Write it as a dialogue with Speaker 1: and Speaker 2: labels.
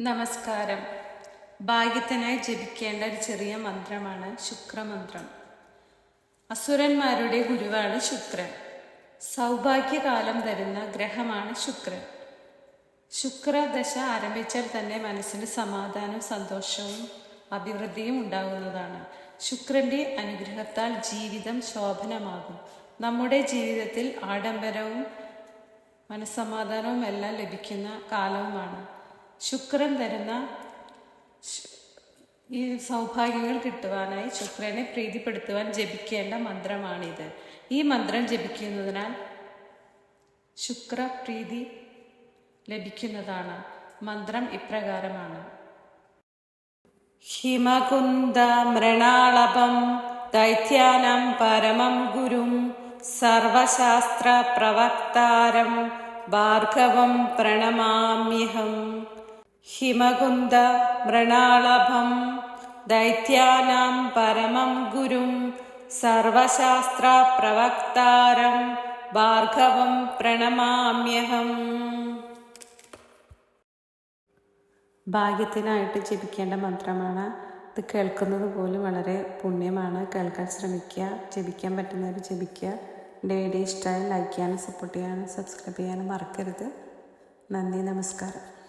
Speaker 1: നമസ്കാരം. ഭാഗ്യത്തിനായി ജപിക്കേണ്ട ഒരു ചെറിയ മന്ത്രമാണ് ശുക്രമന്ത്രം. അസുരന്മാരുടെ ഗുരുവാണ് ശുക്രൻ. സൗഭാഗ്യകാലം തരുന്ന ഗ്രഹമാണ് ശുക്രൻ. ശുക്രദശ ആരംഭിച്ചാൽ തന്നെ മനസ്സിന് സമാധാനവും സന്തോഷവും അഭിവൃദ്ധിയും ഉണ്ടാകുന്നതാണ്. ശുക്രന്റെ അനുഗ്രഹത്താൽ ജീവിതം ശോഭനമാകും. നമ്മുടെ ജീവിതത്തിൽ ആഡംബരവും മനസ്സമാധാനവും എല്ലാം ലഭിക്കുന്ന കാലവുമാണ്. ശുക്രൻ തരുന്ന ഈ സൗഭാഗ്യങ്ങൾ കിട്ടുവാനായി ശുക്രനെ പ്രീതിപ്പെടുത്തുവാൻ ജപിക്കേണ്ട മന്ത്രമാണിത്. ഈ മന്ത്രം ജപിക്കുന്നതിനാൽ ശുക്രപ്രീതി ലഭിക്കുന്നതാണ്. മന്ത്രം ഇപ്രകാരമാണ്. ഹിമകുന്ദ മൃണാളപം ദൈത്യാനം പരമം ഗുരും സർവശാസ്ത്ര പ്രവക്താരം ഭാർഗവം പ്രണമാമ്യഹം. ഹിമകുന്ദ മൃണാളഭം ദൈത്യാനാം പരമം ഗുരും സർവശാസ്ത്ര പ്രവക്താരം ഭാർഗവം പ്രണമാമ്യഹം. ഭാഗ്യത്തിനായിട്ട് ജപിക്കേണ്ട മന്ത്രമാണ്. ഇത് കേൾക്കുന്നത് പോലും വളരെ പുണ്യമാണ്. കേൾക്കാൻ ശ്രമിക്കുക ജപിക്കാൻ പറ്റുന്നവർ ജപിക്കുക. എന്റെ വീഡിയോ ഇഷ്ടമായി ലൈക്ക് ചെയ്യാനും സപ്പോർട്ട് ചെയ്യാനും സബ്സ്ക്രൈബ് ചെയ്യാനും മറക്കരുത്. നന്ദി നമസ്കാരം.